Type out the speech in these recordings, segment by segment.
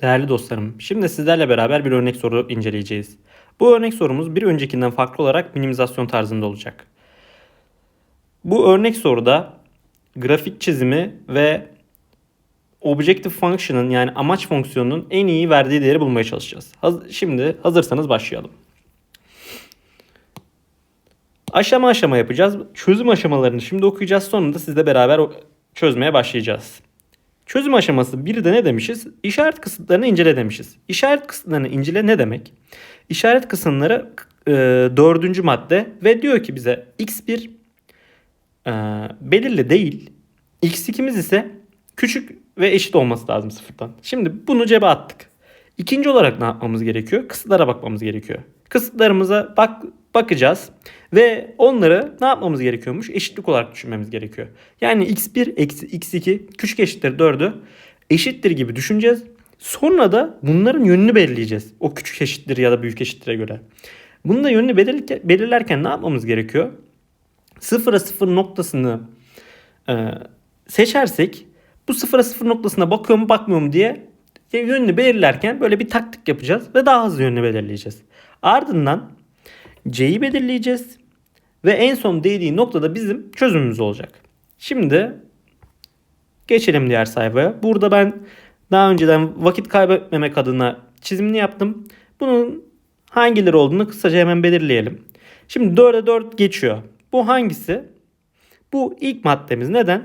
Değerli dostlarım, şimdi sizlerle beraber bir örnek soru inceleyeceğiz. Bu örnek sorumuz bir öncekinden farklı olarak minimizasyon tarzında olacak. Bu örnek soruda grafik çizimi ve objective function'ın yani amaç fonksiyonunun en iyi verdiği değeri bulmaya çalışacağız. Şimdi hazırsanız başlayalım. Aşama aşama yapacağız. Çözüm aşamalarını şimdi okuyacağız. Sonra da sizle beraber çözmeye başlayacağız. Çözüm aşaması bir de ne demişiz? İşaret kısıtlarını incele demişiz. İşaret kısıtlarını incele ne demek? İşaret kısımları e, dördüncü madde ve diyor ki bize x1 e, belirli değil. x2'miz ise küçük ve eşit olması lazım sıfırdan. Şimdi bunu cebe attık. İkinci olarak ne yapmamız gerekiyor? Kısıtlara bakmamız gerekiyor. Kısıtlarımıza bak bakacağız ve onları ne yapmamız gerekiyormuş? Eşitlik olarak düşünmemiz gerekiyor. Yani x1 eksi x2 küçük eşittir 4'ü eşittir gibi düşüneceğiz. Sonra da bunların yönünü belirleyeceğiz. O küçük eşittir ya da büyük eşittire göre. Bunun da yönünü belirlerken ne yapmamız gerekiyor? Sıfıra sıfır noktasını e, seçersek bu sıfıra sıfır noktasına bakıyor mu bakmıyor mu diye yönünü belirlerken böyle bir taktik yapacağız ve daha hızlı yönünü belirleyeceğiz. Ardından C'yi belirleyeceğiz ve en son değdiği noktada bizim çözümümüz olacak. Şimdi geçelim diğer sayfaya. Burada ben daha önceden vakit kaybetmemek adına çizimini yaptım. Bunun hangileri olduğunu kısaca hemen belirleyelim. Şimdi 4'e 4 geçiyor. Bu hangisi? Bu ilk maddemiz. Neden?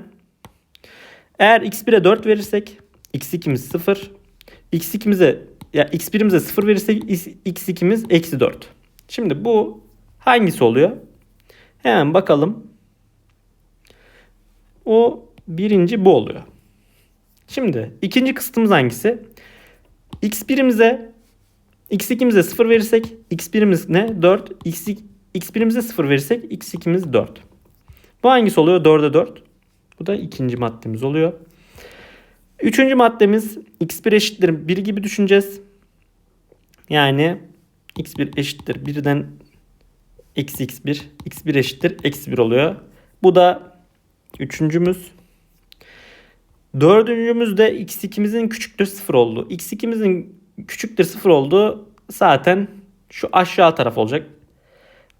Eğer x1'e 4 verirsek x2'miz 0. x2'mize ya x1'imize 0 verirsek x2'miz eksi 4. Şimdi bu hangisi oluyor? Hemen bakalım. O birinci bu oluyor. Şimdi ikinci kısıtımız hangisi? x1'imize x2'mize 0 verirsek x1'imiz ne? 4. X, x1'imize 0 verirsek x2'miz 4. Bu hangisi oluyor? 4'e 4. Bu da ikinci maddemiz oluyor. Üçüncü maddemiz x1 eşittir 1 gibi düşüneceğiz. Yani x1 eşittir 1'den eksi x1. x1 eşittir eksi 1 oluyor. Bu da üçüncümüz. Dördüncümüz de x2'mizin küçüktür 0 oldu. x2'mizin küçüktür 0 oldu. Zaten şu aşağı taraf olacak.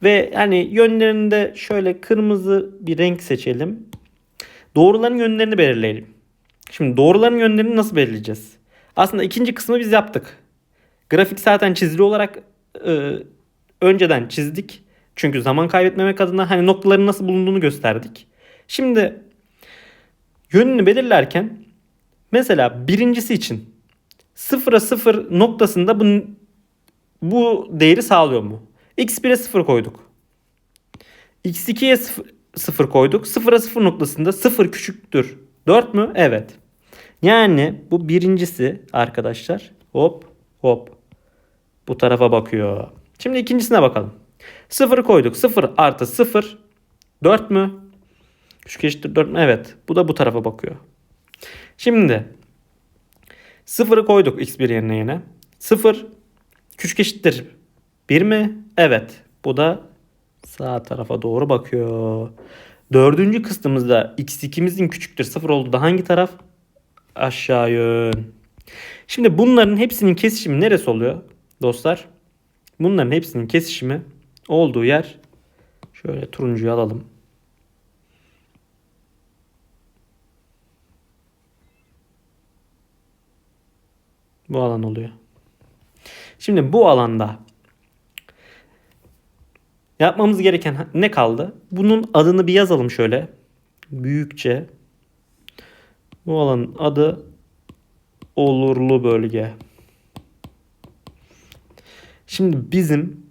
Ve yani yönlerinde şöyle kırmızı bir renk seçelim. Doğruların yönlerini belirleyelim. Şimdi doğruların yönlerini nasıl belirleyeceğiz? Aslında ikinci kısmı biz yaptık. Grafik zaten çizili olarak e, önceden çizdik. Çünkü zaman kaybetmemek adına hani noktaların nasıl bulunduğunu gösterdik. Şimdi yönünü belirlerken mesela birincisi için sıfıra sıfır noktasında bu, bu değeri sağlıyor mu? x1'e 0 koyduk. x2'ye 0, 0 koyduk. 0'a 0 noktasında 0 küçüktür. 4 mü? Evet. Yani bu birincisi arkadaşlar. Hop hop. Bu tarafa bakıyor. Şimdi ikincisine bakalım. 0 koyduk. 0 artı 0 4 mü? Küçük eşittir 4 mü? Evet. Bu da bu tarafa bakıyor. Şimdi 0'ı koyduk x1 yerine yine. 0 küçük eşittir 1 mi? Evet. Bu da sağ tarafa doğru bakıyor. Dördüncü kısmımızda x2'mizin küçüktür 0 olduğu da hangi taraf? Aşağı yön. Şimdi bunların hepsinin kesişimi neresi oluyor dostlar? Bunların hepsinin kesişimi olduğu yer şöyle turuncuyu alalım. Bu alan oluyor. Şimdi bu alanda yapmamız gereken ne kaldı? Bunun adını bir yazalım şöyle. Büyükçe. Bu alanın adı olurlu bölge. Şimdi bizim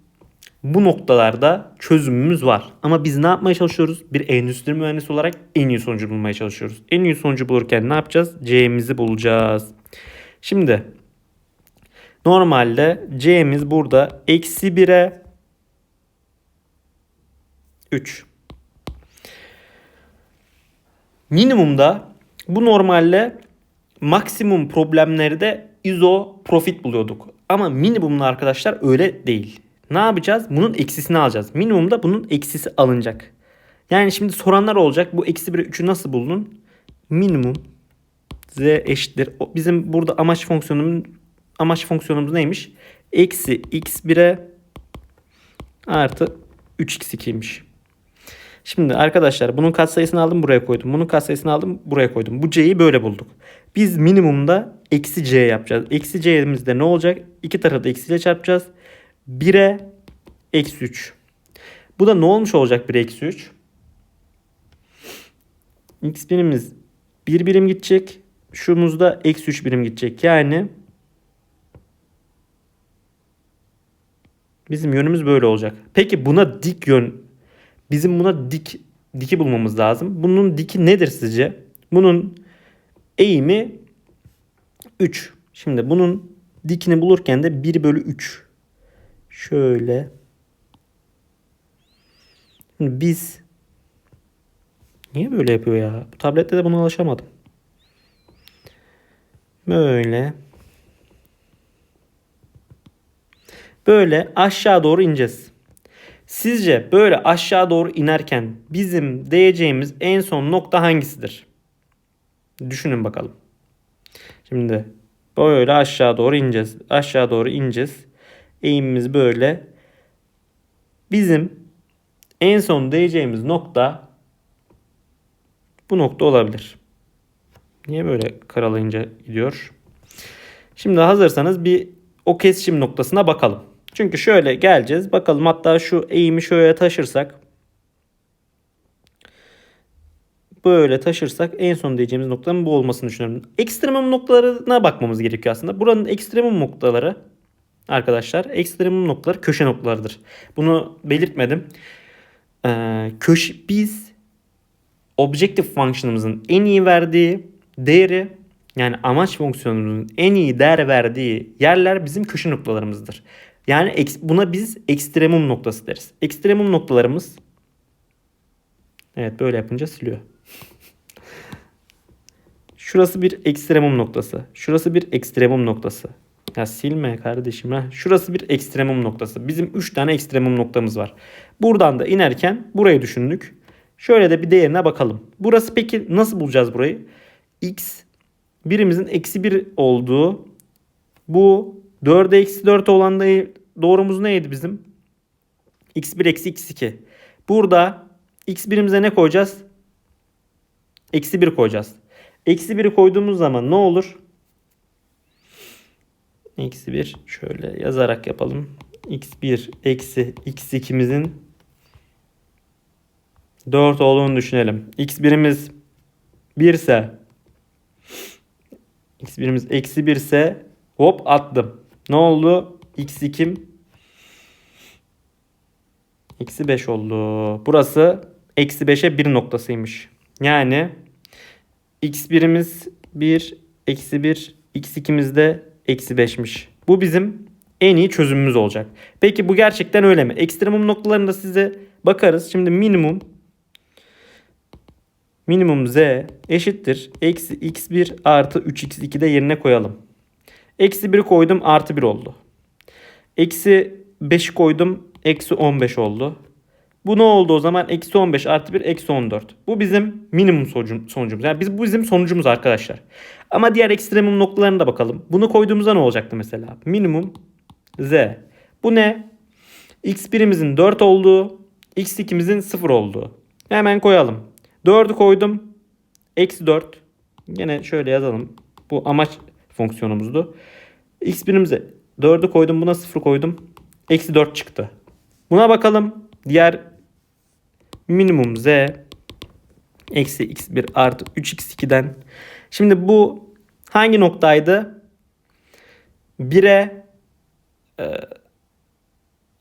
bu noktalarda çözümümüz var. Ama biz ne yapmaya çalışıyoruz? Bir endüstri mühendisi olarak en iyi sonucu bulmaya çalışıyoruz. En iyi sonucu bulurken ne yapacağız? C'mizi bulacağız. Şimdi normalde C'miz burada eksi 1'e 3. Minimumda bu normalde maksimum problemlerde izo profit buluyorduk. Ama minimumda arkadaşlar öyle değil. Ne yapacağız? Bunun eksisini alacağız. Minimumda bunun eksisi alınacak. Yani şimdi soranlar olacak. Bu eksi 1'e 3'ü nasıl buldun? Minimum z eşittir. Bizim burada amaç fonksiyonunun amaç fonksiyonumuz neymiş? Eksi x1'e artı 3x2'ymiş. Şimdi arkadaşlar bunun katsayısını aldım buraya koydum. Bunun katsayısını aldım buraya koydum. Bu c'yi böyle bulduk. Biz minimumda eksi c yapacağız. Eksi c'mizde ne olacak? İki tarafı da eksiyle çarpacağız. 1'e eksi 3. Bu da ne olmuş olacak 1 eksi 3? X birimimiz 1 birim gidecek. Şumuzda eksi 3 birim gidecek. Yani bizim yönümüz böyle olacak. Peki buna dik yön bizim buna dik diki bulmamız lazım. Bunun diki nedir sizce? Bunun eğimi 3. Şimdi bunun dikini bulurken de 1 bölü 3. Şöyle. Şimdi biz Niye böyle yapıyor ya? Bu tablette de buna alışamadım. Böyle. Böyle aşağı doğru ineceğiz. Sizce böyle aşağı doğru inerken bizim değeceğimiz en son nokta hangisidir? Düşünün bakalım. Şimdi böyle aşağı doğru ineceğiz. Aşağı doğru ineceğiz. Eğimimiz böyle. Bizim en son değeceğimiz nokta bu nokta olabilir. Niye böyle karalayınca gidiyor? Şimdi hazırsanız bir o kesişim noktasına bakalım. Çünkü şöyle geleceğiz. Bakalım hatta şu eğimi şöyle taşırsak böyle taşırsak en son diyeceğimiz noktanın bu olmasını düşünüyorum. Ekstremum noktalarına bakmamız gerekiyor aslında. Buranın ekstremum noktaları arkadaşlar ekstremum noktaları köşe noktalarıdır. Bunu belirtmedim. Ee, köşe biz objective function'ımızın en iyi verdiği değeri yani amaç fonksiyonumuzun en iyi değer verdiği yerler bizim köşe noktalarımızdır. Yani buna biz ekstremum noktası deriz. Ekstremum noktalarımız Evet böyle yapınca siliyor. Şurası bir ekstremum noktası. Şurası bir ekstremum noktası. Ya silme kardeşim ha. Şurası bir ekstremum noktası. Bizim 3 tane ekstremum noktamız var. Buradan da inerken burayı düşündük. Şöyle de bir değerine bakalım. Burası peki nasıl bulacağız burayı? X birimizin eksi 1 olduğu bu 4'e eksi 4 olan da doğrumuz neydi bizim? x1 eksi x2. Burada x birimize ne koyacağız? Eksi 1 koyacağız. Eksi 1'i koyduğumuz zaman ne olur? Eksi 1 şöyle yazarak yapalım. x1 eksi x2'mizin 4 olduğunu düşünelim. x birimiz 1 ise x birimiz eksi 1 ise hop attım. Ne oldu? x2 eksi 5 oldu. Burası eksi 5'e 1 noktasıymış. Yani x birimiz 1 eksi 1 x2'miz de eksi 5'miş. Bu bizim en iyi çözümümüz olacak. Peki bu gerçekten öyle mi? Ekstremum noktalarında size bakarız. Şimdi minimum minimum z eşittir. Eksi x1 artı 3x2 de yerine koyalım. Eksi 1 koydum artı 1 oldu. Eksi 5 koydum eksi 15 oldu. Bu ne oldu o zaman? Eksi 15 artı 1 eksi 14. Bu bizim minimum sonucumuz. Yani biz, bu bizim sonucumuz arkadaşlar. Ama diğer ekstremum noktalarına da bakalım. Bunu koyduğumuzda ne olacaktı mesela? Minimum z. Bu ne? x birimizin 4 olduğu, x 2'mizin 0 olduğu. Hemen koyalım. 4'ü koydum. Eksi 4. Yine şöyle yazalım. Bu amaç fonksiyonumuzdu. X birimize 4'ü koydum. Buna 0 koydum. Eksi 4 çıktı. Buna bakalım. Diğer minimum z eksi x1 artı 3x2'den. Şimdi bu hangi noktaydı? 1'e e,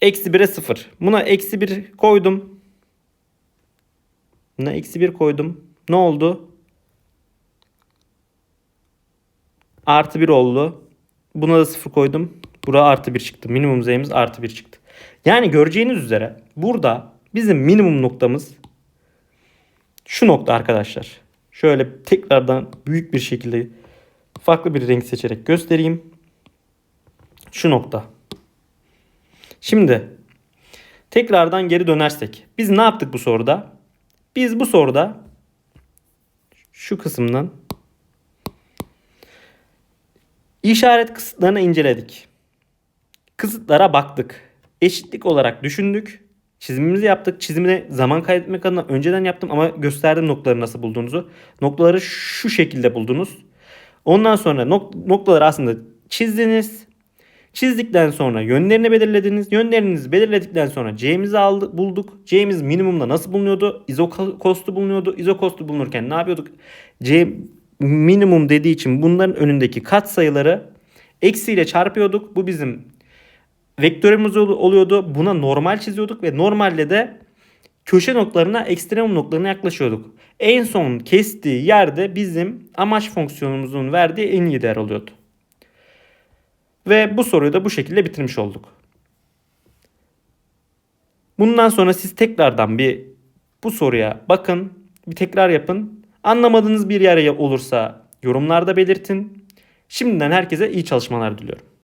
eksi 1'e 0. Buna eksi 1 koydum. Buna eksi 1 koydum. Ne oldu? Artı 1 oldu. Buna da 0 koydum. Bura artı 1 çıktı. Minimum z'imiz artı 1 çıktı. Yani göreceğiniz üzere burada bizim minimum noktamız şu nokta arkadaşlar. Şöyle tekrardan büyük bir şekilde farklı bir renk seçerek göstereyim. Şu nokta. Şimdi tekrardan geri dönersek biz ne yaptık bu soruda? Biz bu soruda İşaret kısıtlarını inceledik. Kısıtlara baktık. Eşitlik olarak düşündük. Çizimimizi yaptık. Çizimine zaman kaybetmek adına önceden yaptım ama gösterdim noktaları nasıl bulduğunuzu. Noktaları şu şekilde buldunuz. Ondan sonra nok- noktaları aslında çizdiniz. Çizdikten sonra yönlerini belirlediniz. Yönlerinizi belirledikten sonra C'mizi aldı, bulduk. C'miz minimumda nasıl bulunuyordu? İzokostu bulunuyordu. İzokostu bulunurken ne yapıyorduk? C minimum dediği için bunların önündeki kat sayıları eksiyle çarpıyorduk. Bu bizim vektörümüz ol- oluyordu. Buna normal çiziyorduk ve normalde de köşe noktalarına, ekstremum noktalarına yaklaşıyorduk. En son kestiği yerde bizim amaç fonksiyonumuzun verdiği en iyi değer oluyordu. Ve bu soruyu da bu şekilde bitirmiş olduk. Bundan sonra siz tekrardan bir bu soruya bakın, bir tekrar yapın. Anlamadığınız bir yer olursa yorumlarda belirtin. Şimdiden herkese iyi çalışmalar diliyorum.